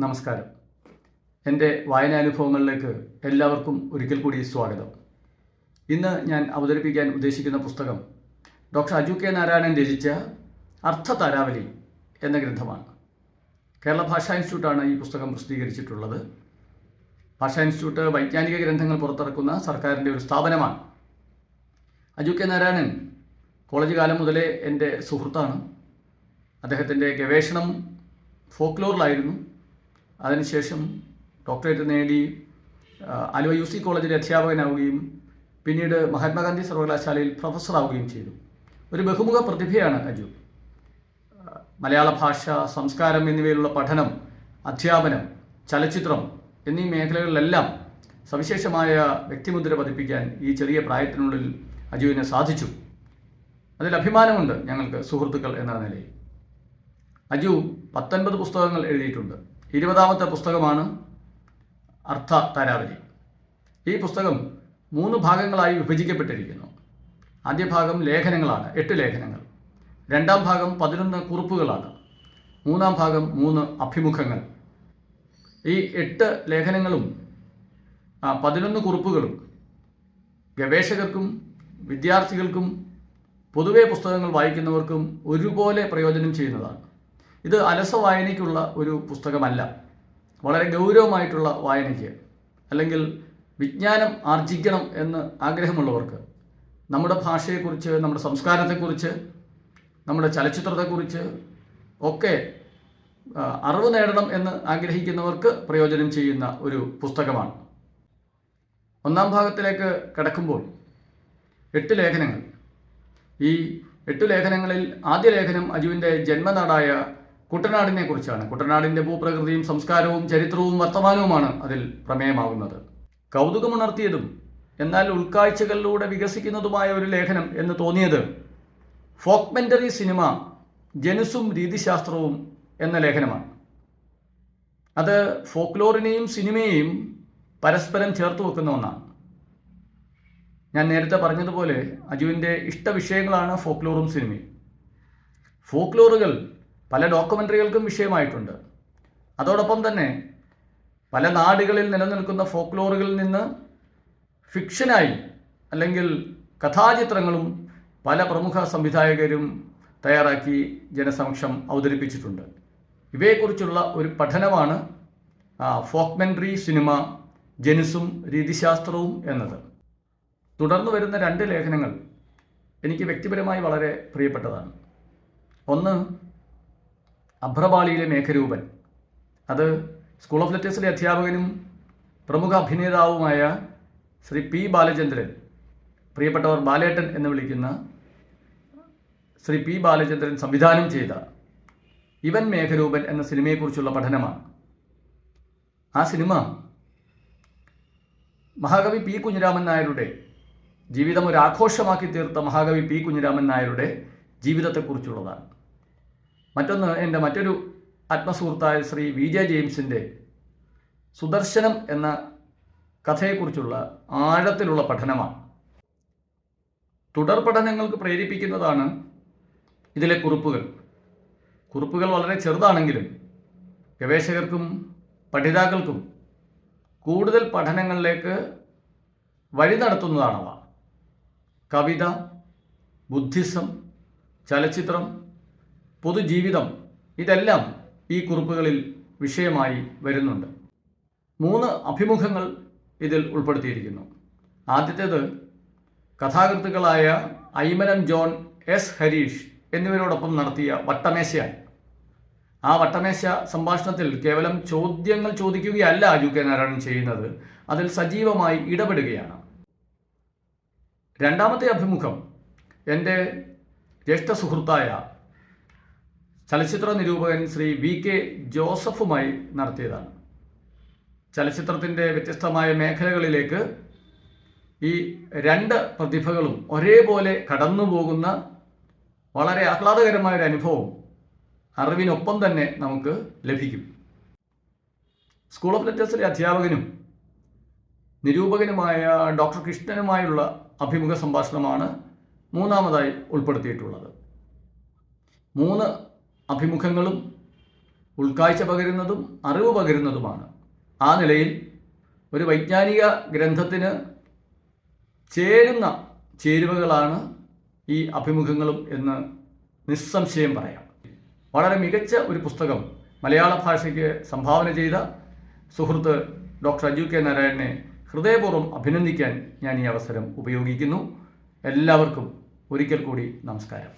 നമസ്കാരം. എന്റെ വായനാനുഭവങ്ങളിലേക്ക് എല്ലാവർക്കും ഒരിക്കൽ കൂടി സ്വാഗതം. ഇന്ന് ഞാൻ അവതരിപ്പിക്കാൻ ഉദ്ദേശിക്കുന്ന പുസ്തകം ഡോക്ടർ അജു കെ നാരായണൻ രചിച്ച അർത്ഥതാരാവലി എന്ന ഗ്രന്ഥമാണ്. കേരള ഭാഷാ ഇൻസ്റ്റിറ്റ്യൂട്ടാണ് ഈ പുസ്തകം പ്രസിദ്ധീകരിച്ചിട്ടുള്ളത്. ഭാഷാ ഇൻസ്റ്റിറ്റ്യൂട്ട് വൈജ്ഞാനിക ഗ്രന്ഥങ്ങൾ പുറത്തിറക്കുന്ന സർക്കാരിന്റെ ഒരു സ്ഥാപനമാണ്. അജു കെ നാരായണൻ കോളേജ് കാലം മുതലേ എന്റെ സുഹൃത്താണ്. അദ്ദേഹത്തിന്റെ ഗവേഷണം ഫോക്ലോറിലായിരുന്നു. അതിനുശേഷം ഡോക്ടറേറ്റ് നേടി അലുവ യു സി കോളേജിലെ അധ്യാപകനാവുകയും പിന്നീട് മഹാത്മാഗാന്ധി സർവകലാശാലയിൽ പ്രൊഫസറാവുകയും ചെയ്തു. ഒരു ബഹുമുഖ പ്രതിഭയാണ് അജു. മലയാള ഭാഷ സംസ്കാരം എന്നിവയിലുള്ള പഠനം അധ്യാപനം ചലച്ചിത്രം എന്നീ മേഖലകളിലെല്ലാം സവിശേഷമായ വ്യക്തിമുദ്ര പതിപ്പിക്കാൻ ഈ ചെറിയ പ്രായത്തിനുള്ളിൽ അജുവിന് സാധിച്ചു. അതിൽ അഭിമാനമുണ്ട് ഞങ്ങൾക്ക് സുഹൃത്തുക്കൾ എന്ന നിലയിൽ. അജു പത്തൊൻപത് പുസ്തകങ്ങൾ എഴുതിയിട്ടുണ്ട്. ഇരുപതാമത്തെ പുസ്തകമാണ് അർത്ഥ താരാവലി. ഈ പുസ്തകം മൂന്ന് ഭാഗങ്ങളായി വിഭജിക്കപ്പെട്ടിരിക്കുന്നു. ആദ്യ ഭാഗം ലേഖനങ്ങളാണ് എട്ട് ലേഖനങ്ങൾ. രണ്ടാം ഭാഗം പതിനൊന്ന് കുറിപ്പുകളാണ്. മൂന്നാം ഭാഗം മൂന്ന് അഭിമുഖങ്ങൾ. ഈ എട്ട് ലേഖനങ്ങളും പതിനൊന്ന് കുറിപ്പുകളും ഗവേഷകർക്കും വിദ്യാർത്ഥികൾക്കും പൊതുവേ പുസ്തകങ്ങൾ വായിക്കുന്നവർക്കും ഒരുപോലെ പ്രയോജനം ചെയ്യുന്നതാണ്. ഇത് അലസ വായനയ്ക്കുള്ള ഒരു പുസ്തകമല്ല. വളരെ ഗൗരവമായിട്ടുള്ള വായനയ്ക്ക്. അല്ലെങ്കിൽ വിജ്ഞാനം ആർജിക്കണം എന്ന് ആഗ്രഹമുള്ളവർക്ക് നമ്മുടെ ഭാഷയെക്കുറിച്ച് നമ്മുടെ സംസ്കാരത്തെക്കുറിച്ച് നമ്മുടെ ചലച്ചിത്രത്തെക്കുറിച്ച് ഒക്കെ അറിവ് നേടണം എന്ന് ആഗ്രഹിക്കുന്നവർക്ക് പ്രയോജനം ചെയ്യുന്ന ഒരു പുസ്തകമാണ്. ഒന്നാം ഭാഗത്തിലേക്ക് കടക്കുമ്പോൾ എട്ട് ലേഖനങ്ങൾ. ഈ എട്ട് ലേഖനങ്ങളിൽ ആദ്യ ലേഖനം അജുവിന്റെ ജന്മനാടായ കുട്ടനാടിനെ കുറിച്ചാണ് കുട്ടനാടിന്റെ ഭൂപ്രകൃതിയും സംസ്കാരവും ചരിത്രവും വർത്തമാനവുമാണ് അതിൽ പ്രമേയമാകുന്നത്. കൗതുകമുണർത്തിയതും എന്നാൽ ഉൾക്കാഴ്ചകളിലൂടെ വികസിക്കുന്നതുമായ ഒരു ലേഖനം എന്ന് തോന്നിയത് ഫോക്മെന്ററി സിനിമ ജനുസും രീതിശാസ്ത്രവും എന്ന ലേഖനമാണ്. അത് ഫോക്ലോറിനെയും സിനിമയെയും പരസ്പരം ചേർത്ത് വെക്കുന്ന ഒന്നാണ്. ഞാൻ നേരത്തെ പറഞ്ഞതുപോലെ അജുവിന്റെ ഇഷ്ടവിഷയങ്ങളാണ് ഫോക്ലോറും സിനിമയും. ഫോക്ലോറുകൾ പല ഡോക്യുമെന്ററികൾക്കും വിഷയമായിട്ടുണ്ട്. അതോടൊപ്പം തന്നെ പല നാടുകളിൽ നിലനിൽക്കുന്ന ഫോക്ലോറുകളിൽ നിന്ന് ഫിക്ഷനായി അല്ലെങ്കിൽ കഥാചിത്രങ്ങളും പല പ്രമുഖ സംവിധായകരും തയ്യാറാക്കി ജനസമക്ഷം അവതരിപ്പിച്ചിട്ടുണ്ട്. ഇവയെക്കുറിച്ചുള്ള ഒരു പഠനമാണ് ഫോക്മെൻട്രി സിനിമ ജനുസും രീതിശാസ്ത്രവും എന്നത്. തുടർന്ന് വരുന്ന രണ്ട് ലേഖനങ്ങൾ എനിക്ക് വ്യക്തിപരമായി വളരെ പ്രിയപ്പെട്ടതാണ്. ഒന്ന് അഭ്രപാളിയിലെ മേഘരൂപൻ. അത് സ്കൂൾ ഓഫ് ലെറ്റേഴ്സിലെ അധ്യാപകനും പ്രമുഖ അഭിനേതാവുമായ ശ്രീ പി ബാലചന്ദ്രൻ പ്രിയപ്പെട്ടവർ ബാലേട്ടൻ എന്ന് വിളിക്കുന്ന ശ്രീ പി ബാലചന്ദ്രൻ സംവിധാനം ചെയ്ത ഇവൻ മേഘരൂപൻ എന്ന സിനിമയെക്കുറിച്ചുള്ള പഠനമാണ്. ആ സിനിമ മഹാകവി പി കുഞ്ഞിരാമൻ നായരുടെ ജീവിതം ഒരു ആഘോഷമാക്കി തീർത്ത മഹാകവി പി കുഞ്ഞിരാമൻ നായരുടെ ജീവിതത്തെക്കുറിച്ചുള്ളതാണ്. മറ്റൊന്ന് എന്റെ മറ്റൊരു ആത്മസുഹൃത്തായ ശ്രീ വി ജെ ജെയിംസിന്റെ സുദർശനം എന്ന കഥയെക്കുറിച്ചുള്ള ആഴത്തിലുള്ള പഠനമാണ്. തുടർ പഠനങ്ങൾക്ക് പ്രേരിപ്പിക്കുന്നതാണ് ഇതിലെ കുറിപ്പുകൾ. കുറിപ്പുകൾ വളരെ ചെറുതാണെങ്കിലും ഗവേഷകർക്കും പഠിതാക്കൾക്കും കൂടുതൽ പഠനങ്ങളിലേക്ക് വഴി നടത്തുന്നതാണവ. കവിത ബുദ്ധിസം ചലച്ചിത്രം പൊതുജീവിതം ഇതെല്ലാം ഈ കുറിപ്പുകളിൽ വിഷയമായി വരുന്നുണ്ട്. മൂന്ന് അഭിമുഖങ്ങൾ ഇതിൽ ഉൾപ്പെടുത്തിയിരിക്കുന്നു. ആദ്യത്തേത് കഥാകൃത്തുക്കളായ ഐമനം ജോൺ എസ് ഹരീഷ് എന്നിവരോടൊപ്പം നടത്തിയ വട്ടമേശയാണ്. ആ വട്ടമേശ സംഭാഷണത്തിൽ കേവലം ചോദ്യങ്ങൾ ചോദിക്കുകയല്ല അജു കെ നാരായണൻ ചെയ്യുന്നത് അതിൽ സജീവമായി ഇടപെടുകയാണ്. രണ്ടാമത്തെ അഭിമുഖം എന്റെ ജ്യേഷ്ഠ സുഹൃത്തായ ചലച്ചിത്ര നിരൂപകൻ ശ്രീ വി കെ ജോസഫുമായി നടത്തിയതാണ്. ചലച്ചിത്രത്തിന്റെ വ്യത്യസ്തമായ മേഖലകളിലേക്ക് ഈ രണ്ട് പ്രതിഭകളും ഒരേപോലെ കടന്നു പോകുന്ന വളരെ ആഹ്ലാദകരമായ ഒരു അനുഭവം അറിവിനൊപ്പം തന്നെ നമുക്ക് ലഭിക്കും. സ്കൂൾ ഓഫ് ലെറ്റേഴ്സിലെ അധ്യാപകനും നിരൂപകനുമായ ഡോക്ടർ കൃഷ്ണനുമായുള്ള അഭിമുഖ സംഭാഷണമാണ് മൂന്നാമതായി ഉൾപ്പെടുത്തിയിട്ടുള്ളത്. മൂന്ന് അഭിമുഖങ്ങളും ഉൾക്കാഴ്ച പകരുന്നതും അറിവ് പകരുന്നതുമാണ്. ആ നിലയിൽ ഒരു വൈജ്ഞാനിക ഗ്രന്ഥത്തിന് ചേരുന്ന ചേരുവകളാണ് ഈ അഭിമുഖങ്ങളും എന്ന് നിസ്സംശയം പറയാം. വളരെ മികച്ച ഒരു പുസ്തകം മലയാള ഭാഷയ്ക്ക് സംഭാവന ചെയ്ത സുഹൃത്ത് ഡോക്ടർ അജു കെ നാരായണനെ ഹൃദയപൂർവം അഭിനന്ദിക്കാൻ ഞാൻ ഈ അവസരം ഉപയോഗിക്കുന്നു. എല്ലാവർക്കും ഒരിക്കൽ കൂടി നമസ്കാരം.